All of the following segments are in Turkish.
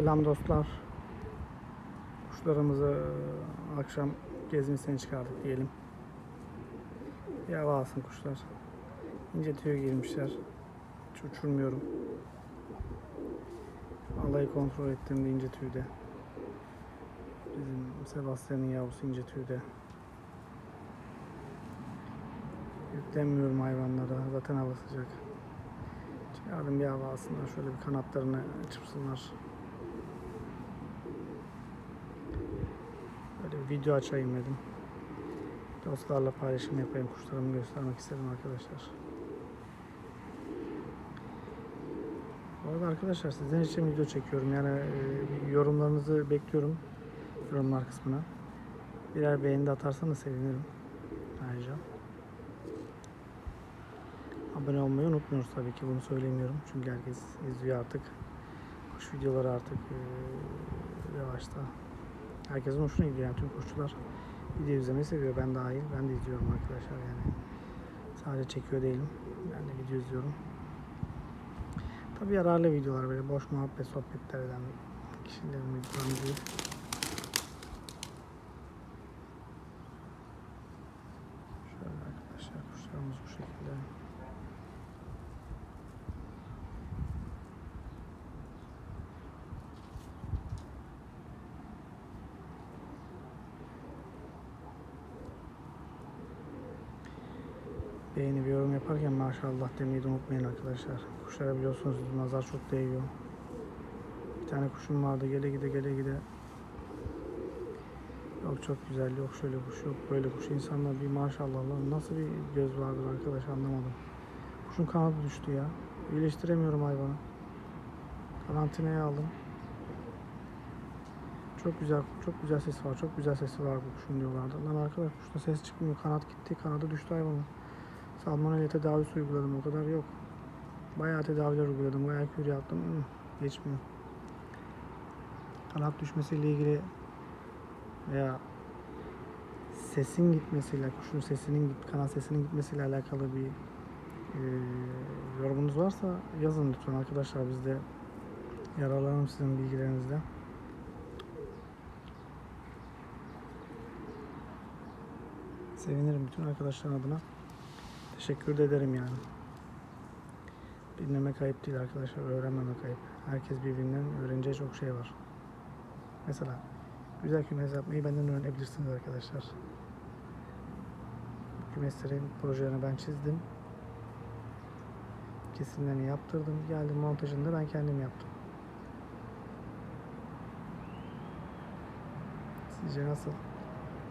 Selam dostlar. Kuşlarımızı akşam gezmesine çıkardık diyelim. Bir hava kuşlar. İnce tüy girmişler. Hiç uçurmuyorum. Alayı kontrol ettiğimde ince tüyde. Bizim Sebastian'ın yavrusu ince tüyde. Yüklenmiyorum hayvanlara. Zaten hava sıcak. Çıkardım bir hava alsınlar. Şöyle bir kanatlarını çırpsınlar. Böyle bir video açayım dedim. Dostlarla paylaşım yapayım. Kuşlarımı göstermek istedim arkadaşlar. Bu arada arkadaşlar sizden için video çekiyorum. Yani e, yorumlarınızı bekliyorum. Yorumlar kısmına. Birer beğeni de atarsanız sevinirim. Ayrıca. Abone olmayı unutmuyoruz tabii ki bunu söylemiyorum. Çünkü herkes izliyor artık. Kuş videoları artık eee yavaşta. Herkesin hoşuna gidiyor yani tüm kuşçular video izlemeyi seviyor. Ben dahil. Ben de izliyorum arkadaşlar yani. Sadece çekiyor değilim. Ben de video izliyorum. Tabii yararlı videolar böyle boş muhabbet sohbetler eden kişilerin videolarını değil. Şöyle arkadaşlar kuşlarımız bu şekilde. Beğeni bir yorum yaparken maşallah demeyi de unutmayın arkadaşlar. Kuşlara biliyorsunuz nazar çok değiyor. Bir tane kuşum vardı gele gide gele gide. Yok çok güzel, yok şöyle kuş, yok böyle kuş. İnsanlar bir maşallah nasıl bir göz vardır arkadaş anlamadım. Kuşun kanadı düştü ya. İyileştiremiyorum hayvanı. Karantinaya aldım. Çok güzel, çok güzel sesi var, çok güzel sesi var bu kuşun diyorlardı. Lan arkadaş kuşta ses çıkmıyor, kanat gitti, kanadı düştü hayvanın. Salmonella tedavisi uyguladım o kadar yok. Bayağı tedaviler uyguladım. Bayağı kür yaptım. Geçmiyor. Kanat düşmesiyle ilgili veya sesin gitmesiyle, kuşun sesinin kanat sesinin gitmesiyle alakalı bir e, yorumunuz varsa yazın lütfen arkadaşlar biz de yararlanalım sizin bilgilerinizden. Sevinirim bütün arkadaşların adına. Teşekkür de ederim yani. Bilmemek ayıp değil arkadaşlar, öğrenmemek ayıp. Herkes birbirinden öğreneceği çok şey var. Mesela güzel kümes yapmayı benden öğrenebilirsiniz arkadaşlar. Kümeslerin projelerini ben çizdim. Kesimlerini yaptırdım. Geldim montajını da ben kendim yaptım. Sizce nasıl?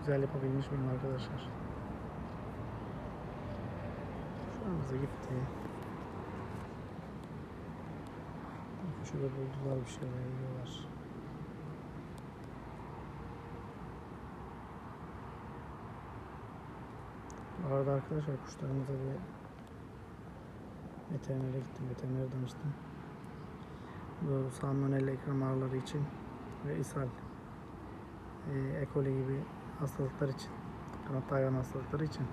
Güzel yapabilmiş miyim arkadaşlar? Şuramıza gitti. Şurada buldular bir şeyler yiyorlar. Bu arada arkadaşlar kuşlarımıza bir veterinere gittim. Veterinere danıştım. Bu salmonella ikram için ve ishal e, E. coli gibi hastalıklar için kanat hayvan hastalıkları için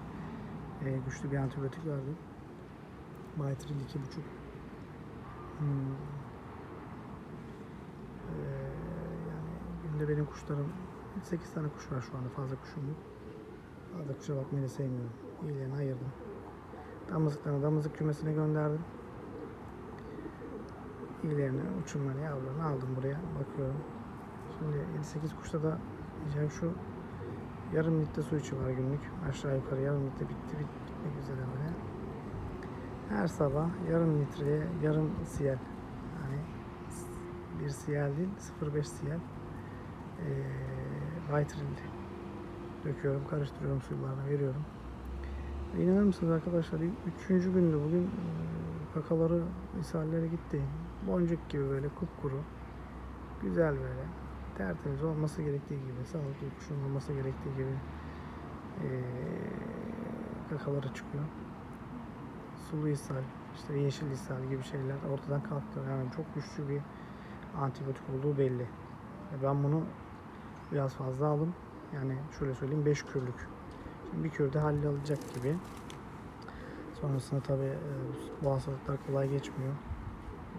e, güçlü bir antibiyotik verdim. Baytril 2,5 hmm. e, yani günde benim kuşlarım 8 tane kuş var şu anda fazla kuşum yok. Fazla kuşa bakmayı da sevmiyorum. İyilerini ayırdım. Damızlıklarını damızlık kümesine gönderdim. İyilerini, uçumlarını, yavrularını aldım buraya. Bakıyorum. Şimdi 7-8 kuşta da diyeceğim şu yarım litre su içiyorlar günlük. Aşağı yukarı yarım litre bitti, bit, bitmek üzere böyle. Her sabah yarım litreye yarım siyel. Yani bir siyel değil, 0.5 siyel. Ee, Vaytril döküyorum, karıştırıyorum suylarını veriyorum. Ve İnanır mısınız arkadaşlar? Üçüncü gündü bugün e, kakaları, ishalleri gitti. Boncuk gibi böyle kupkuru. Güzel böyle. Tertemiz olması gerektiği gibi, sağlıklı kuşun olması gerektiği gibi e, kakaları çıkıyor. Sulu ishal, işte yeşil ishal gibi şeyler ortadan kalktı. Yani çok güçlü bir antibiyotik olduğu belli. Ve ben bunu biraz fazla aldım. Yani şöyle söyleyeyim 5 kürlük. Şimdi bir kürde hallolacak gibi. Sonrasında tabi bu hastalıklar kolay geçmiyor.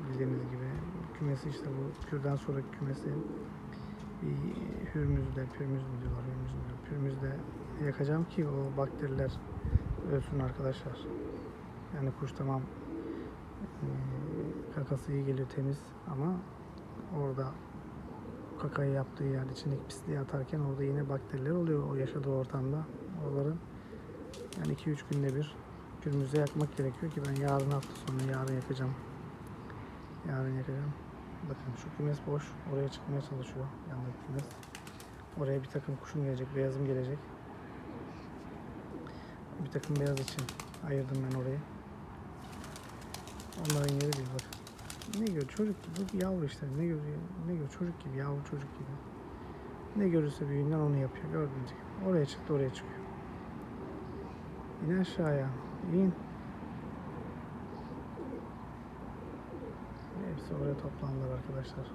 bildiğiniz gibi. Kümesi işte bu kürden sonraki kümesi bir hürmüzde, pürmüz mü diyorlar, hürmüz mü diyor. Pürmüzde yakacağım ki o bakteriler ölsün arkadaşlar. Yani kuş tamam eee, kakası iyi geliyor temiz ama orada kakayı yaptığı yer içindeki pisliği atarken orada yine bakteriler oluyor o yaşadığı ortamda. Oraları yani 2-3 günde bir günümüzde yakmak gerekiyor ki ben yarın hafta sonu yarın yakacağım. Yarın yakacağım. Bakın şu kümes boş. Oraya çıkmaya çalışıyor. Yandaki kümes. Oraya bir takım kuşum gelecek. Beyazım gelecek. Bir takım beyaz için ayırdım ben orayı. Onların yeri bir bak. Ne gör çocuk gibi yavru işte ne görüyor ne gör çocuk gibi yavru çocuk gibi. Ne görürse büyüğünden onu yapıyor gördüğünüz gibi. Oraya çıktı oraya çıkıyor. İn aşağıya. İn. Hepsi oraya toplandılar arkadaşlar.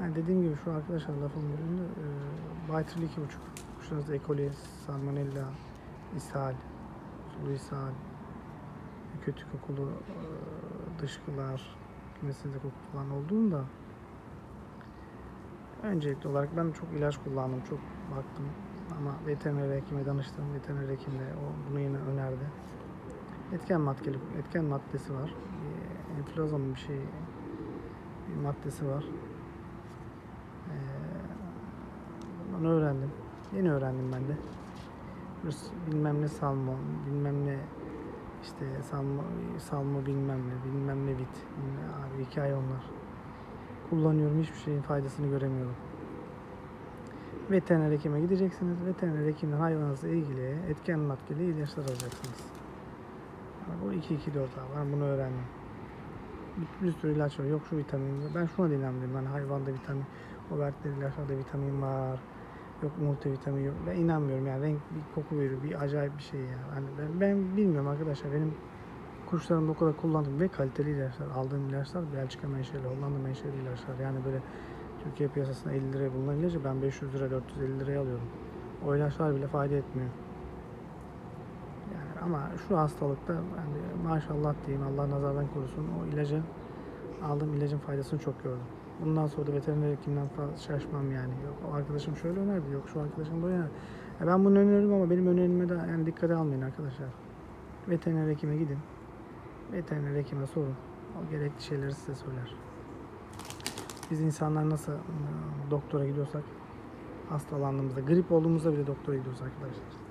Yani dediğim gibi şu arkadaşlar lafın bölümünde e, Bytral 2.5 Bakıyorsunuz ekoli, salmonella, ishal, sulu ishal, kötü kokulu dışkılar, kümesinde koku falan olduğunda öncelikli olarak ben çok ilaç kullandım, çok baktım ama veteriner hekime danıştım. Veteriner hekimle o bunu yine önerdi. Etken maddeli, etken maddesi var. E, bir şey bir maddesi var. E, bunu öğrendim. Yeni öğrendim ben de. Bilmem ne salmon, bilmem ne işte salmo, salmo bilmem ne, bilmem ne bit. Abi hikaye onlar. Kullanıyorum hiçbir şeyin faydasını göremiyorum. Veteriner hekime gideceksiniz. Veteriner hekimden hayvanınızla ilgili etken maddeli ilaçlar alacaksınız. Yani bu 2 2 4 abi. Ben bunu öğrendim. Bir, bir sürü ilaç var. Yok şu vitamin. Ben şuna da inanmıyorum. Ben hayvanda vitamin, o ilaçlarda vitamin var. Yok multivitamin yok. Ben inanmıyorum yani renk bir koku veriyor. Bir acayip bir şey ya. Yani ben, ben bilmiyorum arkadaşlar. Benim kuşlarımda o kadar kullandığım ve kaliteli ilaçlar. Aldığım ilaçlar Belçika menşeli, Hollanda menşeli ilaçlar. Yani böyle Türkiye piyasasında 50 liraya bulunan ilacı ben 500 lira 450 liraya alıyorum. O ilaçlar bile fayda etmiyor. Yani ama şu hastalıkta yani maşallah diyeyim Allah nazardan korusun o ilacı aldığım ilacın faydasını çok gördüm. Bundan sonra da veteriner hekimden şaşmam yani. Yok o arkadaşım şöyle önerdi, yok şu arkadaşım böyle önerdi. Ya ben bunu öneririm ama benim önerime de yani dikkate almayın arkadaşlar. Veteriner hekime gidin. Veteriner hekime sorun. O gerekli şeyleri size söyler. Biz insanlar nasıl ıı, doktora gidiyorsak hastalandığımızda, grip olduğumuzda bile doktora gidiyoruz arkadaşlar.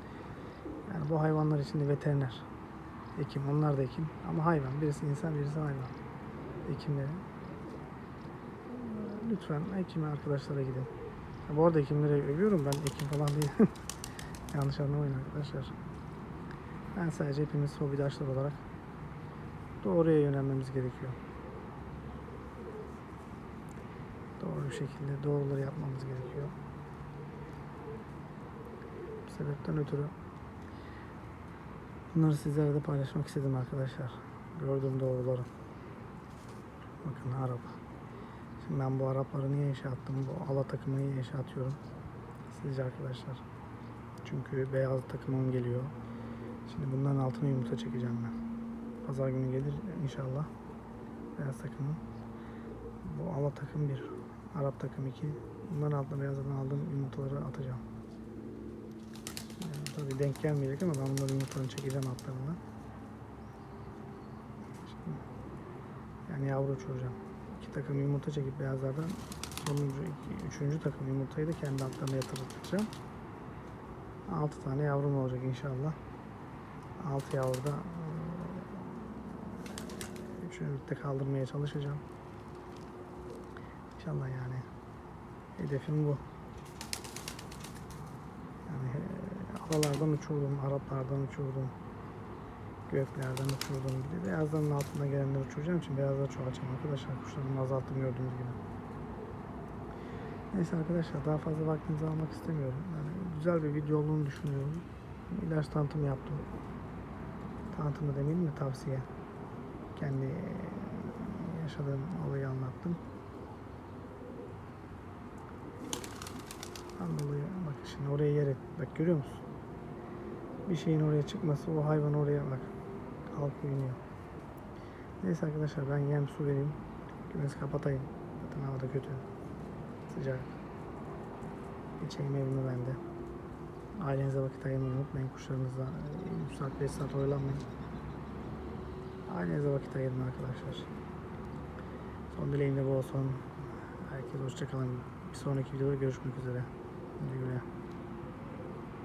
Yani bu hayvanlar için de veteriner. Hekim, onlar da hekim. Ama hayvan. Birisi insan, birisi hayvan. Hekimleri. Lütfen hekime arkadaşlara gidin. Ha, Bu arada hekimleri övüyorum. Ben hekim falan değilim. Yanlış anlamayın arkadaşlar. Ben sadece hepimiz hobidaşlar olarak doğruya yönelmemiz gerekiyor. Doğru bir şekilde doğruları yapmamız gerekiyor. Bu sebepten ötürü bunları sizlerle de paylaşmak istedim arkadaşlar. Gördüğüm doğruları. Bakın Arap. Ben bu Arapları niye inşa attım? Bu ala takımını niye inşa atıyorum? Sizce arkadaşlar. Çünkü beyaz takımım geliyor. Şimdi bunların altına yumurta çekeceğim ben. Pazar günü gelir inşallah. Beyaz takımı. Bu ala takım 1. Arap takım 2. Bunların altına beyazlardan aldığım yumurtaları atacağım. Yani tabii denk gelmeyecek ama ben bunların yumurtalarını çekeceğim altlarından. Şimdi, yani yavru uçuracağım. Takım yumurta çekip beyazlardan sonuncu, iki, üçüncü takım yumurtayı da kendi altlarına yatıracağım. Altı tane yavrum olacak inşallah. Altı yavru da eee, üçünü birlikte kaldırmaya çalışacağım. İnşallah yani. Hedefim bu. Yani eee, alalardan uçurdum, Araplardan uçurdum. Göklerden uçurdum. Bir de beyazların altına gelenleri uçuracağım için beyazları çoğaltacağım arkadaşlar. Kuşlarımı azalttım gördüğünüz gibi. Neyse arkadaşlar daha fazla vaktinizi almak istemiyorum. Yani güzel bir video olduğunu düşünüyorum. İlaç tanıtımı yaptım. Tanıtımı demeyeyim de tavsiye. Kendi yaşadığım olayı anlattım. Ondan dolayı bak şimdi oraya yer et. Bak görüyor musun? bir şeyin oraya çıkması o hayvan oraya bak kalkıyor iniyor. Neyse arkadaşlar ben yem su vereyim. Kümesi kapatayım. Zaten hava da kötü. Sıcak. Geçeyim evime ben de. Ailenize vakit ayırmayı unutmayın. Kuşlarınızla 3 saat 5 saat oyalanmayın. Ailenize vakit ayırın arkadaşlar. Son dileğim de bu olsun. Herkese hoşçakalın. Bir sonraki videoda görüşmek üzere. Güle güle.